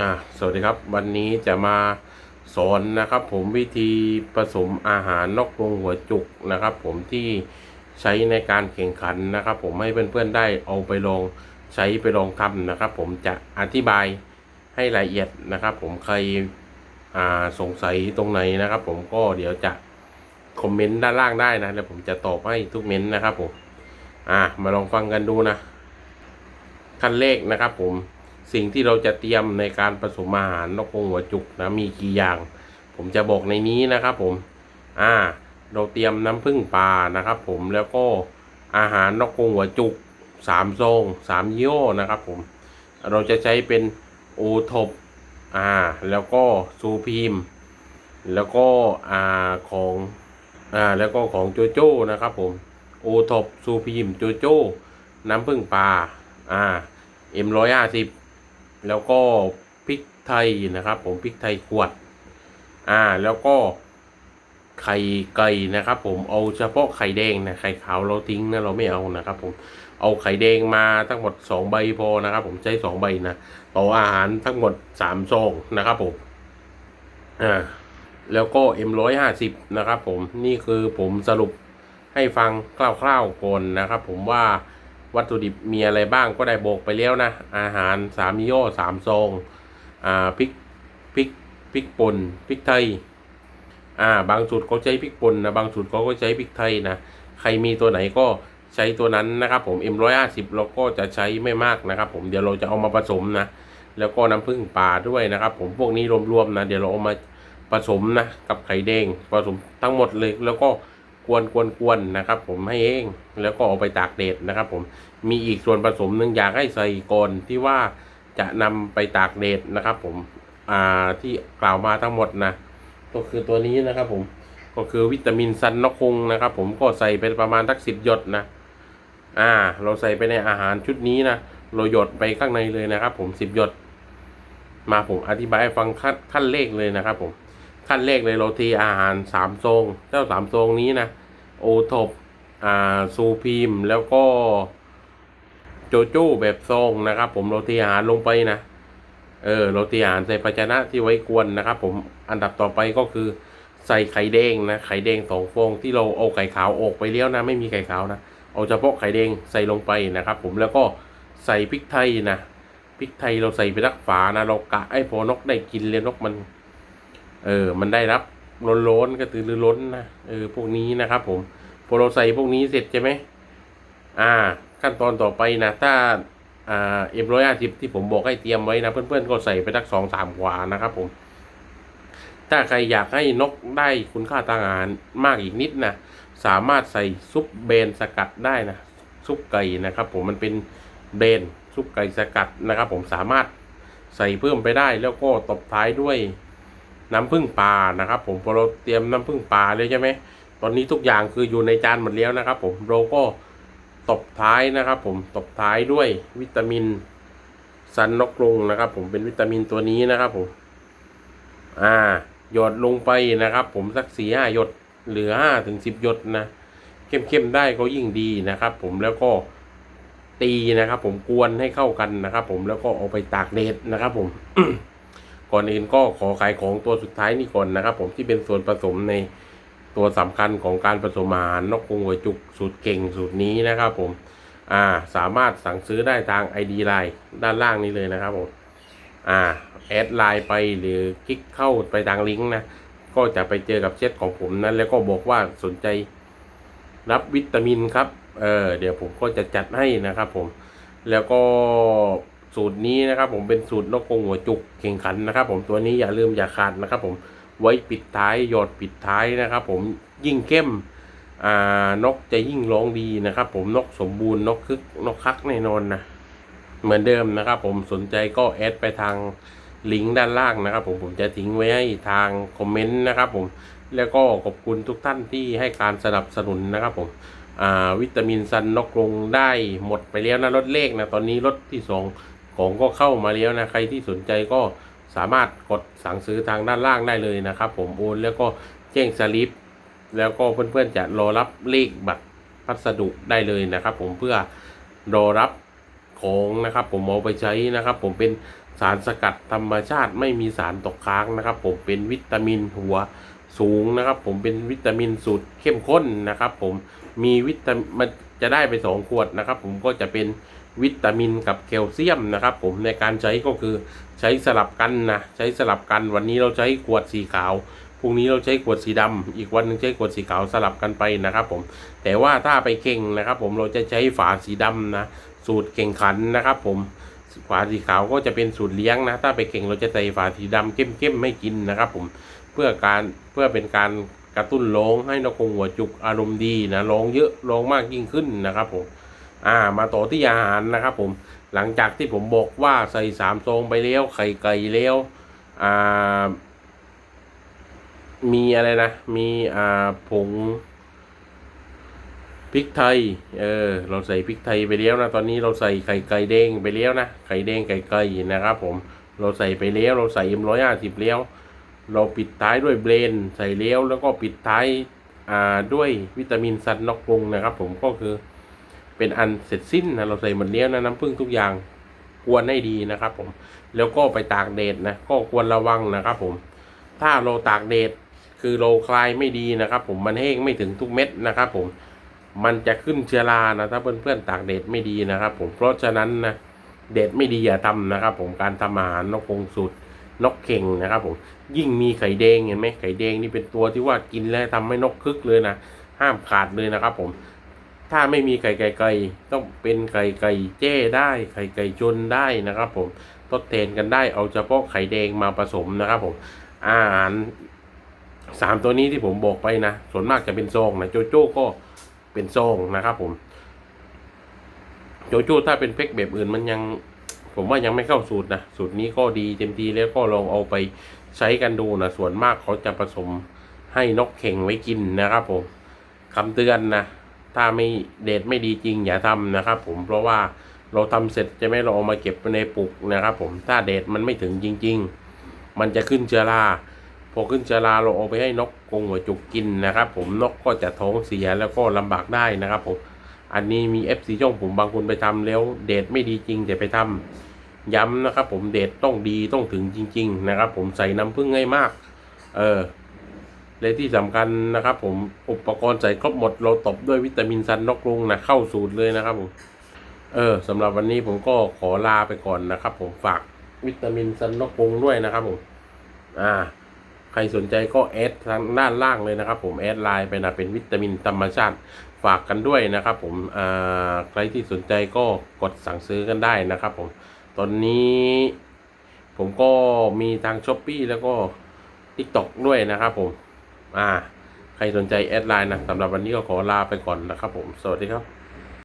อ่าสวัสดีครับ วันนี้จะมาสอนนะครับ ผมวิธีผสมอาหารนกกรงหัวจุกนะครับ ผมที่ใช้ในการแข่งขันนะครับ ผมให้เพื่อนๆได้เอาไปลองใช้ไปลองทำนะครับ ผมจะอธิบายให้ละเอียดนะครับ ผมใครอ่าสงสัยตรงไหนนะครับ ผมก็เดี๋ยวจะคอมเมนต์ด้านล่างได้นะแล้วผมจะตอบให้ทุกเม้นต์นะครับผมอ่ามาลองฟังกันดูนะขั้นแรกนะครับ ผม สิ่งที่เราจะเตรียมในการผสมอาหารนกกงหัวจุกนะมีกี่อย่าง ผมจะบอกในนี้นะครับผม อ่า เราเตรียมน้ำผึ้งปลานะครับ ผมแล้วก็อาหารนกกงหัวจุกสามทรงสามยี่ห้อนะครับ ผม เราจะใช้เป็นโอทบอ่า แล้วก็ซูพีมแล้วก็อ่าของอ่าแล้วก็ของโจโจ้นะครับ ผมโอทบซูพีมโจโจ้น้ำผึ้งปลาอ่าเอ็มร้อยห้าสิบ แล้วก็พริกไทยนะครับ ผมพริกไทยขวด อ่า แล้วก็ไข่ไก่นะครับ ผมเอาเฉพาะไข่แดงนะไข่ขาวเราทิ้งนะเราไม่เอานะครับ ผมเอาไข่แดงมาทั้งหมดสองใบพอนะครับ ผมใช้สองใบนะต่ออาหารทั้งหมดสามซองนะครับ ผมอ่าแล้วก็เอ็มร้อยห้าสิบนะครับ ผมนี่คือผมสรุปให้ฟังคร่าวๆก่อนนะครับ ผมว่า วัตถุดิบมีอะไรบ้างก็ได้บอกไปแล้วนะ อาหารสามย่อสามซองอ่าพริกพริกพริกป่นพริกไทยอ่าบางสูตรเขาใช้พริกป่นนะบางสูตรเขาก็ใช้พริกไทยนะใครมีตัวไหนก็ใช้ตัวนั้นนะครับผม M150 เราก็จะใช้ไม่มากนะครับ ผมเดี๋ยวเราจะเอามาผสมนะ แล้วก็น้ำผึ้งป่าด้วยนะครับ ผมพวกนี้รวมๆนะเดี๋ยวเราเอามาผสมนะกับไข่แดงผสมทั้งหมดเลยแล้วก็ กวนกวนกวนนะครับ ผมให้เองแล้วก็เอาไปตากแดดนะครับ ผมมีอีกส่วนผสมหนึ่งอยากให้ใส่ก่อนที่ว่าจะนำไปตากแดดนะครับ ผมอ่าที่กล่าวมาทั้งหมดนะก็คือตัวนี้นะครับ ผมก็คือวิตามินซันนกคงนะครับ ผมก็ใส่ไปประมาณสักสิบหยดนะ อ่า เราใส่ไปในอาหารชุดนี้นะเราหยดไปข้างในเลยนะครับ ผมสิบหยด มาผมอธิบายให้ฟังขั้นขั้นเลขเลยนะครับ ผมขั้นเลขเลยเราทีอาหารสามทรงเจ้าสามทรงนี้นะ โอทบอ่าซูพีมแล้วก็โจโจ้แบบซองนะครับ ผมโรตีอาหารลงไปนะเออโรตีอาหารใส่ภาชนะที่ไว้กวนนะครับ ผมอันดับต่อไปก็คือใส่ไข่แดงนะไข่แดงสองฟองที่เราเอาไข่ขาวออกไปแล้วนะ ไม่มีไข่ขาวนะเอาเฉพาะไข่แดงใส่ลงไปนะครับ ผมแล้วก็ใส่พริกไทยนะพริกไทยเราใส่ไปรักฝานะเรากะไอ้พอนกได้กินเลยนกมัน เออ มันได้รับ ล้นๆก็ตือรือล้นนะเออพวกนี้นะครับ ผมพอเราใส่พวกนี้เสร็จใช่ไหมอ่า ขั้นตอนต่อไปนะถ้าอ่าเอ็มร้อยห้าสิบที่ผมบอกให้เตรียมไว้นะ เพื่อนๆก็ใส่ไปสักสองสามกว่านะครับ ผม ถ้าใครอยากให้นกได้คุณค่าทางอาหารมากอีกนิดนะสามารถใส่ซุปเบนสกัดได้นะซุปไก่นะครับ ผมมันเป็นเบนซุปไก่สกัดนะครับ ผมสามารถใส่เพิ่มไปได้แล้วก็ตบท้ายด้วย น้ำผึ้งปลานะครับ ผมพอเราเตรียมน้ำผึ้งปลาเลยใช่ไหมตอนนี้ทุกอย่างคืออยู่ในจานหมดแล้วนะครับ ผมเราก็ตบท้ายนะครับ ผมตบท้ายด้วยวิตามินซันนกกรงนะครับ ผมเป็นวิตามินตัวนี้นะครับ ผม อ่าหยดลงไปนะครับ ผมสักสี่ห้าหยดเหลือห้าถึงสิบหยดนะเข้มๆได้ก็ยิ่งดีนะครับ ผมแล้วก็ตีนะครับ ผมกวนให้เข้ากันนะครับ ผมแล้วก็เอาไปตากแดดนะครับ ผม ก่อนอื่นก็ขอขายของตัวสุดท้ายนี่ก่อนนะครับ ผมที่เป็นส่วนผสมในตัวสำคัญของการผสมอาหารนกกรงหัวจุกสูตรเก่งสูตรนี้นะครับ ผมอ่าสามารถสั่งซื้อได้ทาง ID ไลน์ด้านล่างนี้เลยนะครับผมอ่าแอดไลน์ไปหรือคลิกเข้าไปทางลิงก์นะก็จะไปเจอกับเช็ดของผมนั้นแล้วก็บอกว่าสนใจรับวิตามินครับ เออเดี๋ยวผมก็จะจัดให้นะครับผม แล้วก็ สูตรนี้นะครับ ผมเป็นสูตรนกกงหัวจุกแข่งขันนะครับ ผมตัวนี้อย่าลืมอย่าขาดนะครับ ผมไว้ปิดท้ายหยอดปิดท้ายนะครับ ผมยิ่งเข้มนกจะยิ่งร้องดีนะครับ ผมนกสมบูรณ์นกคึกนกคักแน่นอนนะเหมือนเดิมนะครับ ผมสนใจก็แอดไปทางลิงก์ด้านล่างนะครับ ผมผมจะทิ้งไว้ให้ทางคอมเมนต์นะครับ ผมแล้วก็ขอบคุณทุกท่านที่ให้การสนับสนุนนะครับ ผมวิตามินซันนกกรงได้หมดไปแล้วนะรถเลขนะตอนนี้รถที่สอง ของก็เข้ามาแล้วนะ ใครที่สนใจก็สามารถกดสั่งซื้อทางด้านล่างได้เลยนะครับ ผมโอนแล้วก็แจ้งสลิป แล้วก็เพื่อนๆจะรอรับเลขบัตรพัสดุได้เลยนะครับ ผมเพื่อรอรับของนะครับผมเอาไปใช้นะครับ ผมเป็นสารสกัดธรรมชาติไม่มีสารตกค้างนะครับ ผมเป็นวิตามินหัว สูงนะครับ ผมเป็นวิตามินสูตรเข้มข้นนะครับ ผมมีวิตามินมันจะได้ไปสองขวดนะครับ ผมก็จะเป็นวิตามินกับแคลเซียมนะครับ ผมในการใช้ก็คือใช้สลับกันนะใช้สลับกันวันนี้เราใช้ขวดสีขาวพรุ่งนี้เราใช้ขวดสีดำอีกวันหนึงใช้ขวดสีขาวสลับกันไปนะครับ ผมแต่ว่าถ้าไปเข่งนะครับ ผมเราจะใช้ฝาสีดำนะสูตรเข่งขันนะครับ ผมฝาสีขาวก็จะเป็นสูตรเลี้ยงนะ ถ้าไปเก่งเราจะใส่ฝาสีดำเข้มๆไม่กินนะครับ ผม เพื่อการเพื่อเป็นการกระตุ้นร้องให้นกกงหัวจุกอารมณ์ดีนะร้องเยอะร้องมากยิ่งขึ้นนะครับผมอ่ามาต่อที่อาหารนะครับผมหลังจากที่ผมบอกว่าใส่สามซองไปแล้วไข่ไก่แล้วอ่ามีอะไรนะ มีอ่าผงพริกไทย เออ เราใส่พริกไทยไปแล้วนะ ตอนนี้เราใส่ไข่ไก่แดงไปแล้วนะ ไข่แดงไก่ไก่นะครับผม เราใส่ไปแล้ว เราใส่เอ็มร้อยห้าสิบแล้ว เราปิดท้ายด้วยเบรนใส่แล้วแล้วก็ปิดท้ายอ่าด้วยวิตามินซันนอกปรุงนะครับ ผมก็คือเป็นอันเสร็จสิ้นนะเราใส่หมดแล้วนะน้ำผึ้งทุกอย่างกวนให้ดีนะครับ ผมแล้วก็ไปตากแดดนะก็ควรระวังนะครับ ผม ถ้าเราตากแดดคือเราคลายไม่ดีนะครับ ผมมันแห้งไม่ถึงทุกเม็ดนะครับ ผมมันจะขึ้นเชื้อรานะถ้าเพื่อนๆตากแดดไม่ดีนะครับ ผมเพราะฉะนั้นนะแดดไม่ดีอย่าทำนะครับ ผมการทำอาหารนกกรงสูตร นกเข่งนะครับผมยิ่งมีไข่แดงเห็นไหมไข่แดงนี่เป็นตัวที่ว่ากินแล้วทำให้นกคึกเลยนะห้ามขาดเลยนะครับ ผม ถ้าไม่มีไก่ไก่ไก่ต้องเป็นไก่ไก่เจ้ได้ไข่ไก่จนได้นะครับ ผมทดแทนกันได้เอาเฉพาะไข่แดงมาผสมนะครับ ผมอาหารสามตัวนี้ที่ผมบอกไปนะส่วนมากจะเป็นซองนะโจโจ้ก็เป็นซองนะครับ ผมโจโจ้ถ้าเป็นเพ็กแบบอื่นมันยัง ผมว่ายังไม่เข้าสูตรนะสูตรนี้ก็ดีเต็มทีแล้วก็ลองเอาไปใช้กันดูนะส่วนมากเขาจะผสมให้นกเข่งไว้กินนะครับผมคำเตือนนะถ้าไม่เดทไม่ดีจริงอย่าทำนะครับ ผมเพราะว่าเราทำเสร็จจะไม่เราเอามาเก็บไว้ในปุกนะครับผมถ้าเดทมันไม่ถึงจริง ๆ มันจะขึ้นเชื้อราพอขึ้นเชื้อราเราเอาไปให้นกกรงหัวจุกกินนะครับ ผมนกก็จะท้องเสียแล้วก็ลำบากได้นะครับผม อันนี้มี FC ช่องผมบางคนไปทำแล้วเดทไม่ดีจริงแต่ไปทำย้ำนะครับผมเดทต้องดีต้องถึงจริง ๆ นะครับ ผมใส่น้ำผึ้งให้มาก เออและที่สำคัญนะครับผมอุปกรณ์ใส่ครบหมดเราตบด้วยวิตามินซันนกกรงนะเข้าสูตรเลยนะครับผมเออสำหรับวันนี้ผมก็ขอลาไปก่อนนะครับ ผมฝากวิตามินซันนกกรงด้วยนะครับผมอ่าใครสนใจก็แอดทางด้านล่างเลยนะครับ ผมแอดไลน์ไปนะเป็นวิตามินธรรมชาติ ฝากกันด้วยนะครับผมอ่าใครที่สนใจก็กดสั่งซื้อกันได้นะครับผม ตอนนี้ผมก็มีทางช้อปปีแล้วก็ t ิ k t o k ด้วยนะครับผม อ่า ใครสนใจแอดไลน์นะสำหรับวันนี้ก็ขอลาไปก่อนนะครับผม สวัสดีครับ